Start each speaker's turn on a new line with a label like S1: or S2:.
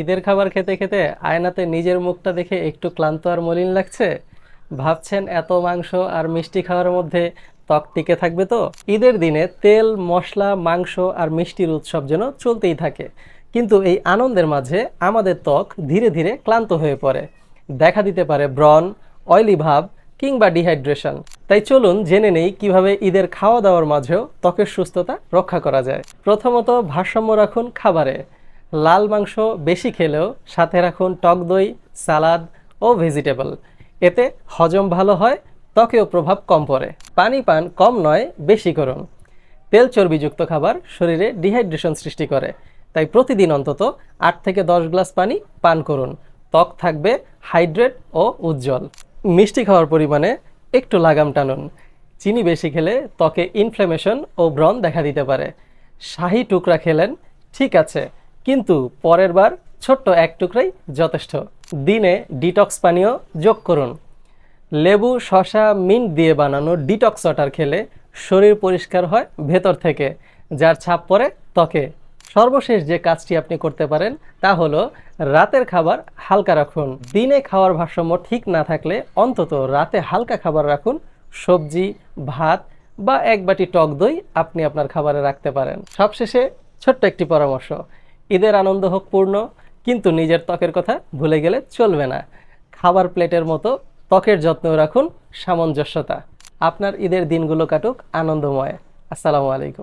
S1: ঈদের খাবার খেতে খেতে আয়নাতে নিজের মুখটা দেখে একটু ক্লান্ত আর মলিন লাগছে। ভাবছেন এত মাংস আর মিষ্টি খাওয়ার মধ্যে ত্বক টিকে থাকবে তো? ঈদের দিনে তেল, মশলা, মাংস আর মিষ্টির উৎসব যেন চলতেই থাকে। কিন্তু এই আনন্দের মাঝে আমাদের ত্বক ধীরে ধীরে ক্লান্ত হয়ে পড়ে। দেখা দিতে পারে ব্রণ অয়েলি ভাব কিংবা ডিহাইড্রেশন তাই চলুন জেনে নেই কীভাবে ঈদের খাওয়া দাওয়ার মাঝেও ত্বকের সুস্থতা রক্ষা করা যায়। প্রথমত ভারসাম্য রাখুন খাবারে। লাল মাংস বেশি খেলেও সাথে রাখুন টক দই, সালাদ ও ভেজিটেবল। এতে হজম ভালো হয়, ত্বকেও প্রভাব কম পড়ে। পানি পান কম নয়, বেশি করুন। তেল চর্বিযুক্ত খাবার শরীরে ডিহাইড্রেশন সৃষ্টি করে। তাই প্রতিদিন অন্তত আট থেকে দশ গ্লাস পানি পান করুন। ত্বক থাকবে হাইড্রেট ও উজ্জ্বল। মিষ্টি খাওয়ার পরিমাণে একটু লাগাম টানুন। চিনি বেশি খেলে ত্বকে ইনফ্ল্যামেশন ও ব্রণ দেখা দিতে পারে। শাহি টুকরা খেলেন, ঠিক আছে। কিন্তু পরের বার ছোট্ট এক টুকরাই যথেষ্ট। দিনে ডিটক্স পানীয় যোগ করুন। লেবু, শসা, মিন্ট দিয়ে বানানো ডিটক্স ওয়াটার খেলে শরীর পরিষ্কার হয় ভেতর থেকে, যার ছাপ পড়ে ত্বকে। সর্বশেষ যে কাজটি আপনি করতে পারেন তা হলো রাতের খাবার হালকা রাখুন। দিনে খাওয়ার ভারসাম্য ঠিক না থাকলে অন্তত রাতে হালকা খাবার রাখুন। সবজি, ভাত বা এক বাটি টক দই আপনি আপনার খাবারে রাখতে পারেন। সবশেষে ছোট্ট একটি পরামর্শ ঈদের আনন্দ হোক পূর্ণ, কিন্তু নিজের ত্বকের কথা ভুলে গেলে চলবে না। খাবার প্লেটের মতো ত্বকের যত্ন রাখুন, সামঞ্জস্যতা। আপনার ঈদের দিনগুলো কাটুক আনন্দময়। আসসালামু আলাইকুম।